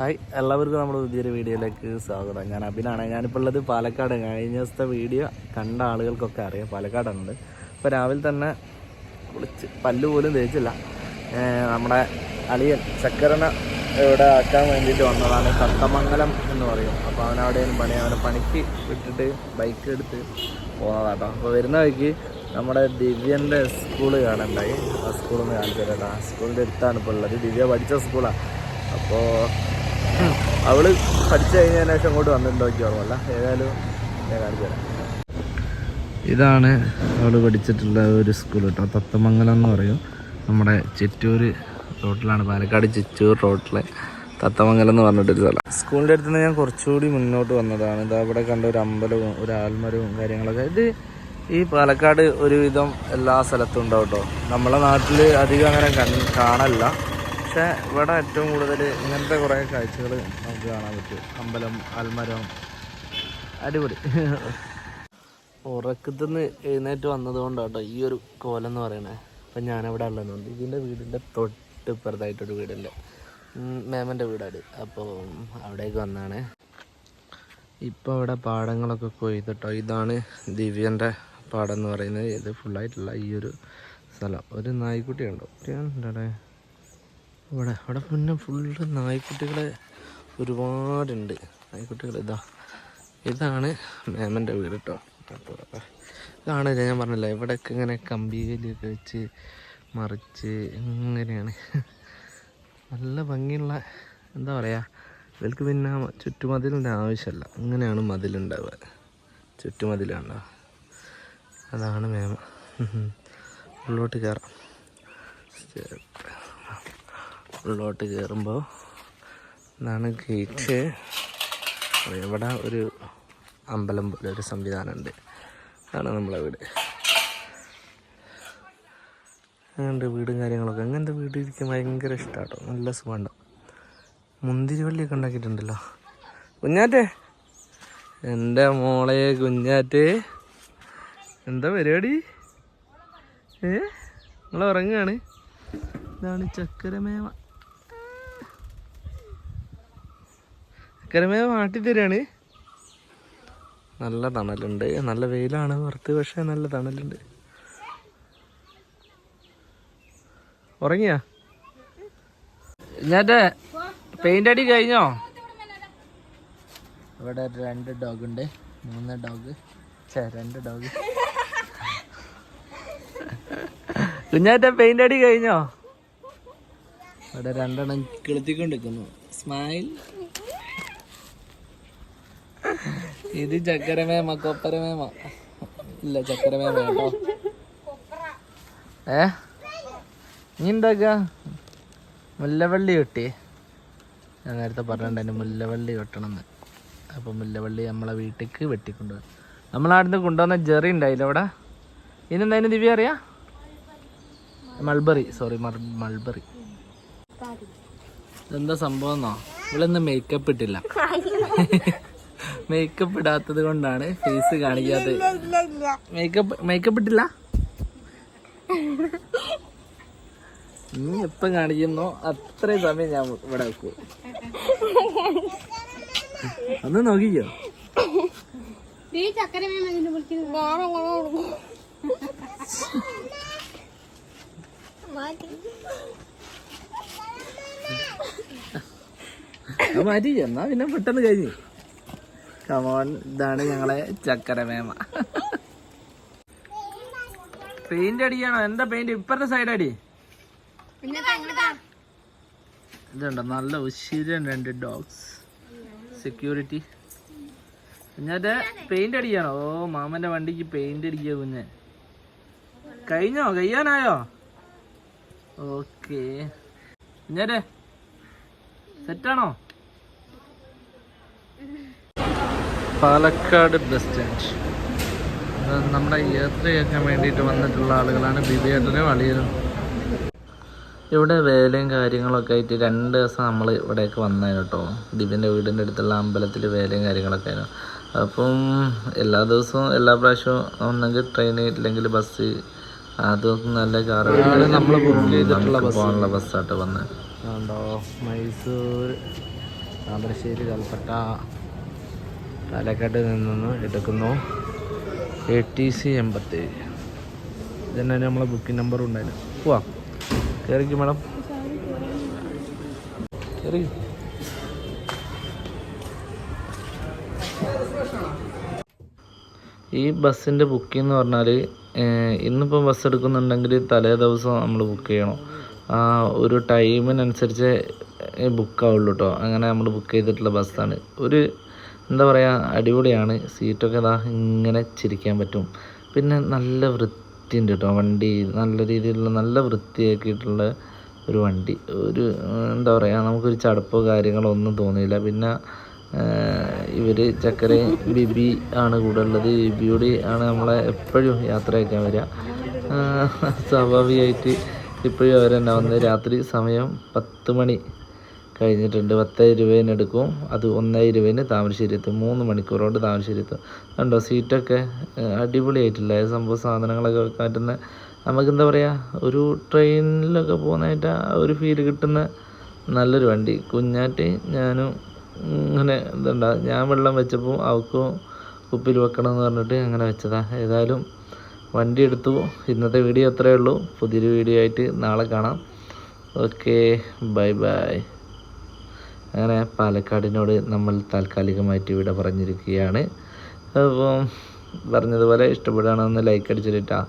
Hi എല്ലാവർക്കും നമ്മുടെ പുതിയൊരു വീഡിയോയിലേക്ക് സ്വാഗതം. ഞാൻ അഭിനാണ് ഞാനിപ്പോൾ ഉള്ളത് പാലക്കാട്. കഴിഞ്ഞ ദിവസത്തെ വീഡിയോ കണ്ട ആളുകൾക്കൊക്കെ അറിയാം. പാലക്കാടുണ്ട് അപ്പോൾ രാവിലെ തന്നെ കുളിച്ച് പല്ല് പോലും തേച്ചില്ല. നമ്മുടെ അളിയൻ ചക്കരന ഇവിടെ ആക്കാൻ വേണ്ടിയിട്ട് വന്നതാണ്. സത്തമംഗലം എന്ന് പറയും. അപ്പോൾ അവനവിടെയും പണി. അവനെ പണിക്ക് വിട്ടിട്ട് ബൈക്ക് എടുത്ത് പോകുന്നതാട്ടോ അപ്പോൾ വരുന്ന വഴിക്ക് നമ്മുടെ ദിവ്യന്റെ സ്കൂൾ കാണണ്ടായി. ആ സ്കൂളിൽ നിന്ന് കാണിച്ചു തരാം സ്കൂളിന്റെ അടുത്താണ് ഇപ്പോൾ ഉള്ളത്. ദിവ്യ പഠിച്ച സ്കൂളാണ് അപ്പോൾ അവൾ പഠിച്ചു കഴിഞ്ഞതിന് ശേഷം അങ്ങോട്ട് വന്നിട്ടുണ്ടോ എനിക്ക് ഓർമ്മല്ല ഏതായാലും ഞാൻ കാണിച്ചു തരാം. ഇതാണ് അവൾ പഠിച്ചിട്ടുള്ള ഒരു സ്കൂൾ കേട്ടോ തത്തമംഗലം എന്ന് പറയും. നമ്മുടെ ചിറ്റൂർ റോട്ടിലാണ് പാലക്കാട് ചിറ്റൂർ റോട്ടിലെ തത്തമംഗലം എന്ന് പറഞ്ഞിട്ടൊരു സ്ഥലം. സ്കൂളിന്റെ അടുത്ത് നിന്ന് ഞാൻ കുറച്ചുകൂടി മുന്നോട്ട് വന്നതാണ്. ഇതാ ഇവിടെ കണ്ട ഒരു അമ്പലവും ഒരു ആൽമരവും കാര്യങ്ങളൊക്കെ. ഇത് ഈ പാലക്കാട് ഒരുവിധം എല്ലാ സ്ഥലത്തും ഉണ്ടാവും കേട്ടോ നമ്മളെ നാട്ടിൽ അധികം അങ്ങനെ കാണല്ല. പക്ഷെ ഇവിടെ ഏറ്റവും കൂടുതൽ ഇങ്ങനത്തെ കുറേ കാഴ്ചകൾ നമുക്ക് കാണാൻ പറ്റും. അമ്പലം അൽമരം അടിപൊളി. ഉറക്കത്തുനിന്ന് എഴുന്നേറ്റ് വന്നതുകൊണ്ടാട്ടോ ഈ ഒരു കോലം എന്ന് പറയണേ. അപ്പം ഞാനവിടെ ഉള്ളതുകൊണ്ട് ഇതിന്റെ വീടിന്റെ തൊട്ട് ഇപ്പുറത്തായിട്ടൊരു വീടുണ്ട് മേമന്റെ വീടാണ്. അപ്പോൾ അവിടേക്ക് വന്നാണ്. ഇപ്പോൾ അവിടെ പാടങ്ങളൊക്കെ കൊയ്തിട്ടോ. ഇതാണ് ദിവ്യന്റെ പാടം എന്ന് പറയുന്നത്. ഇത് ഫുള്ളായിട്ടുള്ള ഈ ഒരു സ്ഥലം. ഒരു നായ്ക്കുട്ടിയുണ്ടോ. ഇവിടെ ഇവിടെ പിന്നെ ഫുള്ള് നായ്ക്കുട്ടികളെ ഒരുപാടുണ്ട്. നായ്ക്കുട്ടികൾ ഇതാ. ഇതാണ് മേമന്റെ വീട് കേട്ടോ അപ്പോൾ കാണില്ല ഞാൻ പറഞ്ഞില്ല ഇവിടെയൊക്കെ ഇങ്ങനെ കമ്പിവേലിയൊക്കെ വെച്ച് മറിച്ച് ഇങ്ങനെയാണ്. നല്ല ഭംഗിയുള്ള എന്താ പറയുക ഇവർക്ക് പിന്നെ ചുറ്റുമതിലിന്റെ ആവശ്യമല്ല ഇങ്ങനെയാണ് മതിലുണ്ടാവുക. ചുറ്റുമതിലുണ്ടോ അതാണ് മേമ. ഉള്ളോട്ട് കയറാം ഉള്ളോട്ട് കയറുമ്പോൾ ഇതാണ് ഗേറ്റ്. ഇവിടെ ഒരു അമ്പലം പോലെ ഒരു സംവിധാനമുണ്ട്. അതാണ് നമ്മളെ വീട്. അങ്ങനത്തെ വീടും കാര്യങ്ങളൊക്കെ? അങ്ങനത്തെ വീട്? ഇരിക്കാൻ ഭയങ്കര ഇഷ്ടമാട്ടോ നല്ല സുഖമുണ്ടോ. മുന്തിരി വള്ളിയൊക്കെ ഉണ്ടാക്കിയിട്ടുണ്ടല്ലോ. കുഞ്ഞാറ്റേ? എന്റെ മോളെ കുഞ്ഞാറ്റേ. എന്താ പരിപാടി? ഏ? നിങ്ങൾ ഉറങ്ങുകയാണ്. ഇതാണ് ചക്കരമേവ. ചക്കരമേവ മാട്ടി തരാണ്. നല്ല തണലുണ്ട്. നല്ല വെയിലാണ് പുറത്ത് പക്ഷേ നല്ല തണലുണ്ട്. ഉറങ്ങിയാ? ഞാൻ പെയിന്റ് അടി കഴിഞ്ഞോ? ഇവിടെ രണ്ട് ഡോഗ് ഉണ്ട്. മൂന്ന് ഡോഗ് രണ്ട് ഡോഗ് കുഞ്ഞാറ്റ പെയിന്റ് അടി കഴിഞ്ഞോ? ഇവിടെ രണ്ടെണ്ണം കിളുത്തിക്കൊണ്ടിരിക്കുന്നു. സ്മൈൽ ഇത് ചക്കരമേമ കൊപ്പരമേമ. ഇല്ല ചക്കരമേമ കേട്ടോ. ഏ? നീ ഉണ്ടാക്ക മുല്ലവള്ളി കെട്ടി ഞാൻ നേരത്തെ പറഞ്ഞിട്ടുണ്ടായിരുന്നു മുല്ലവള്ളി കെട്ടണം എന്ന് അപ്പം മുല്ലവള്ളി നമ്മളെ വീട്ടിലേക്ക് വെട്ടിക്കൊണ്ടുപോയി നമ്മളവിടുന്ന് കൊണ്ടുവന്ന ജെറി ഉണ്ടായില്ല അവിടെ? ഇന്നെന്തായാലും ദിവ്യ അറിയാ? Mulberry sorry mulberry. ഇതെന്താ സംഭവം എന്നോ? ഒന്നും മേക്കപ്പ് ഇട്ടില്ല. മേക്കപ്പ് ഇടാത്തത് കൊണ്ടാണ് ഫേസ് കാണിക്കാത്തത്. മേക്കപ്പ് മേക്കപ്പ് ഇട്ടില്ല? നീ എപ്പം കാണിക്കുന്നോ അത്രയും സമയം ഞാൻ ഇവിടെ വെക്കൂ. ഒന്ന് നോക്കിക്കോ. മാറ്റി എന്നാ പിന്നെ പെട്ടെന്ന് കഴിഞ്ഞു. കമോൺ ഇതാണ് ഞങ്ങളെ ചക്കരമേമ. പെയിന്റ് അടിക്കണോ? എന്താ പെയിന്റ് ഇപ്പറത്തെ സൈഡ് അടി. ഇതുണ്ടോ? നല്ല ഉശിരൻ രണ്ട് ഡോഗ്സ് സെക്യൂരിറ്റി കുഞ്ഞാറ്റെ പെയിന്റ് അടിക്കാനോ ഓ മാമന്റെ വണ്ടിക്ക് പെയിന്റ് അടിക്കുക കുഞ്ഞ്. കഴിഞ്ഞോ? കഴിയാനായോ? ഓക്കെ കുഞ്ഞാറ്റെ സെറ്റാണോ പാലക്കാട് ബസ് സ്റ്റാൻഡ് നമ്മുടെ യാത്ര ചെയ്യാൻ വേണ്ടിയിട്ട് വന്നിട്ടുള്ള ആളുകളാണ് ബിബിയേട്ടനും അളിയനും. ഇവിടെ വേലയും കാര്യങ്ങളൊക്കെ ആയിട്ട് രണ്ട് ദിവസം നമ്മൾ ഇവിടേക്ക് വന്നതിന് കേട്ടോ. ദിവ്യന്റെ വീടിന്റെ അടുത്തുള്ള അമ്പലത്തിൽ വേലയും കാര്യങ്ങളൊക്കെ ആയിരുന്നു. അപ്പം എല്ലാ ദിവസവും എല്ലാ പ്രാവശ്യവും ഒന്നെങ്കിൽ ട്രെയിൻ ഇല്ലെങ്കിൽ ബസ് അതൊന്നും നല്ല കാറ് നമ്മൾ ബുക്ക് ചെയ്തിട്ടുള്ള പോകാനുള്ള ബസ്സായിട്ട് വന്നത് മൈസൂർ താമരശ്ശേരി കൽപ്പറ്റ. പാലക്കാട് നിന്ന് എടുക്കുന്നു. എ ടി സി എൺപത്തേഴ്. ഇതന്നെ നമ്മളെ ബുക്കിംഗ് നമ്പർ ഉണ്ടായിരുന്നു പോവാം. കയറിക്കും മാഡം. കയറി ഈ ബസ്സിന്റെ ബുക്കിംഗ് എന്ന് പറഞ്ഞാൽ ഇന്നിപ്പോൾ ബസ് എടുക്കുന്നുണ്ടെങ്കിൽ തലേ ദിവസം നമ്മൾ ബുക്ക് ചെയ്യണം. ഒരു ടൈമിനനുസരിച്ച് ബുക്കാവുള്ളൂ കേട്ടോ അങ്ങനെ നമ്മൾ ബുക്ക് ചെയ്തിട്ടുള്ള ബസ്സാണ് ഒരു എന്താ പറയുക അടിപൊളിയാണ്. സീറ്റൊക്കെ ഇതാ ഇങ്ങനെ ചിരിക്കാൻ പറ്റും. പിന്നെ നല്ല വൃത്തിയുണ്ട് കേട്ടോ വണ്ടി. നല്ല രീതിയിലുള്ള നല്ല വൃത്തിയാക്കിയിട്ടുള്ള ഒരു വണ്ടി. ഒരു എന്താ പറയുക നമുക്കൊരു ചടപ്പോ കാര്യങ്ങളോ ഒന്നും തോന്നിയില്ല. പിന്നെ ഇവർ ചക്കര ബിബി ആണ് കൂടെ ഉള്ളത്. ബിബിയോട് ആണ് നമ്മളെ എപ്പോഴും യാത്ര അയക്കാൻ വരിക സ്വാഭാവികമായിട്ട് ഇപ്പോഴും അവരെന്നെ വന്ന് രാത്രി സമയം പത്ത് മണി. കഴിഞ്ഞിട്ടുണ്ട്. പത്ത് ഇരുപതിന് എടുക്കും. അത് ഒന്ന് ഇരുപതിന് താമരശ്ശേരി എത്തും മൂന്ന് മണിക്കൂർ കൊണ്ട് താമരശ്ശേരി എത്തും കണ്ടോ സീറ്റൊക്കെ അടിപൊളിയായിട്ടില്ല. സംഭവം സാധനങ്ങളൊക്കെ നമുക്ക് എന്താ പറയുക ഒരു ട്രെയിനിലൊക്കെ പോകുന്നതായിട്ട് ആ ഒരു ഫീൽ കിട്ടുന്ന നല്ലൊരു വണ്ടി. കുഞ്ഞാറ്റി ഞാനും ഇങ്ങനെ എന്താ ഞാൻ വെള്ളം വെച്ചപ്പോൾ അവൾക്കും കുപ്പിയിൽ വെക്കണം എന്ന് പറഞ്ഞിട്ട് അങ്ങനെ വെച്ചതാ. ഏതായാലും വണ്ടി എടുത്തു. ഇന്നത്തെ വീഡിയോ അത്രയേ ഉള്ളൂ. പുതിയൊരു വീഡിയോ ആയിട്ട് നാളെ കാണാം. Okay bye bye. അങ്ങനെ പാലക്കാടിനോട് നമ്മൾ താൽക്കാലികമായിട്ട് ഇവിടെ പറഞ്ഞിരിക്കുകയാണ്. അപ്പം പറഞ്ഞതുപോലെ ഇഷ്ടപ്പെടുകയാണെന്ന് ലൈക്ക് അടിച്ചിട്ടാ